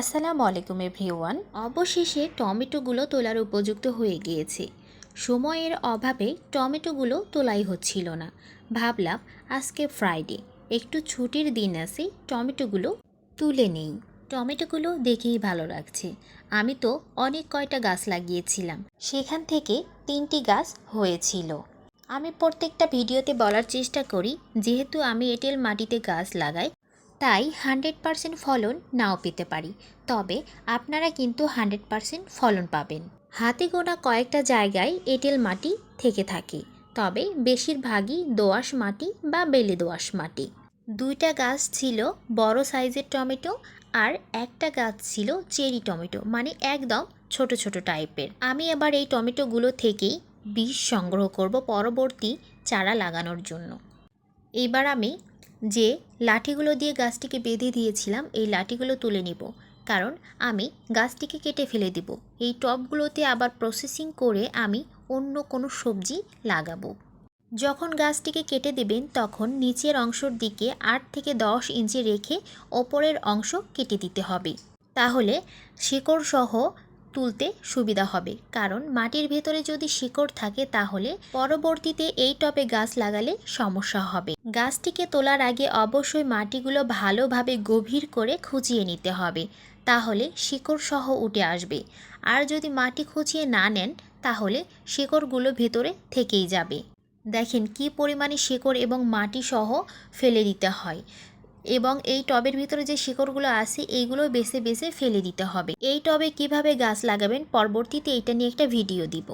আসসালামু আলাইকুম এভরিওয়ান। অবশেষে টমেটোগুলো তোলার উপযুক্ত হয়ে গিয়েছে। সময়ের অভাবে টমেটোগুলো তোলাই হচ্ছিল না। ভাবলাম আজকে ফ্রাইডে একটু ছুটির দিন আছে, টমেটোগুলো তুলে নেই। টমেটোগুলো দেখেই ভালো লাগছে। আমি তো অনেক কয়টা গাছ লাগিয়েছিলাম। সেখান থেকে তিনটি গাছ হয়েছিল। আমি প্রত্যেকটা ভিডিওতে বলার চেষ্টা করি, যেহেতু আমি এঁটেল মাটিতে গাছ লাগাই তাই হান্ড্রেড পারসেন্ট ফলন নাও পেতে পারি। তবে আপনারা কিন্তু হান্ড্রেড পারসেন্ট ফলন পাবেন। হাতে গোনা কয়েকটা জায়গায় এঁটেল মাটি থেকে থাকে। তবে বেশিরভাগই দোআঁশ মাটি বা বেলে দোআঁশ মাটি। দুইটা গাছ ছিল বড় সাইজের টমেটো আর একটা গাছ ছিল চেরি টমেটো মানে একদম ছোট ছোট টাইপের। আমি এবার এই টমেটোগুলো থেকেই বীজ সংগ্রহ করব পরবর্তী চারা লাগানোর জন্য। এবার আমি যে লাঠিগুলো দিয়ে গাছটিকে বেঁধে দিয়েছিলাম, এই লাঠিগুলো তুলে নিব। কারণ আমি গাছটিকে কেটে ফেলে দিব। এই টবগুলোতে আবার প্রসেসিং করে আমি অন্য কোনো সবজি লাগাবো। যখন গাছটিকে কেটে দেবেন, তখন নিচের অংশের দিকে আট থেকে দশ ইঞ্চি রেখে ওপরের অংশ কেটে দিতে হবে। তাহলে শিকড় সহ তুলতে সুবিধা হবে। কারণ মাটির ভেতরে যদি শিকড় থাকে তাহলে পরবর্তীতে এই টবে গাছ লাগালে সমস্যা হবে। গাছটিকে তোলার আগে অবশ্যই মাটিগুলো ভালোভাবে গভীর করে খুঁচিয়ে নিতে হবে। তাহলে শিকড় সহ উঠে আসবে। আর যদি মাটি খুঁচিয়ে না নেন, তাহলে শিকড়গুলো ভেতরে থেকেই যাবে। দেখেন কি পরিমাণে শিকড় এবং মাটি সহ ফেলে দিতে হয়। এবং এই টবের ভিতরে যে শিকড়গুলো আছে এইগুলো বেছে বেছে ফেলে দিতে হবে। এই টবে কীভাবে গাছ লাগাবেন? পরবর্তীতে এটা নিয়ে একটা ভিডিও দিব।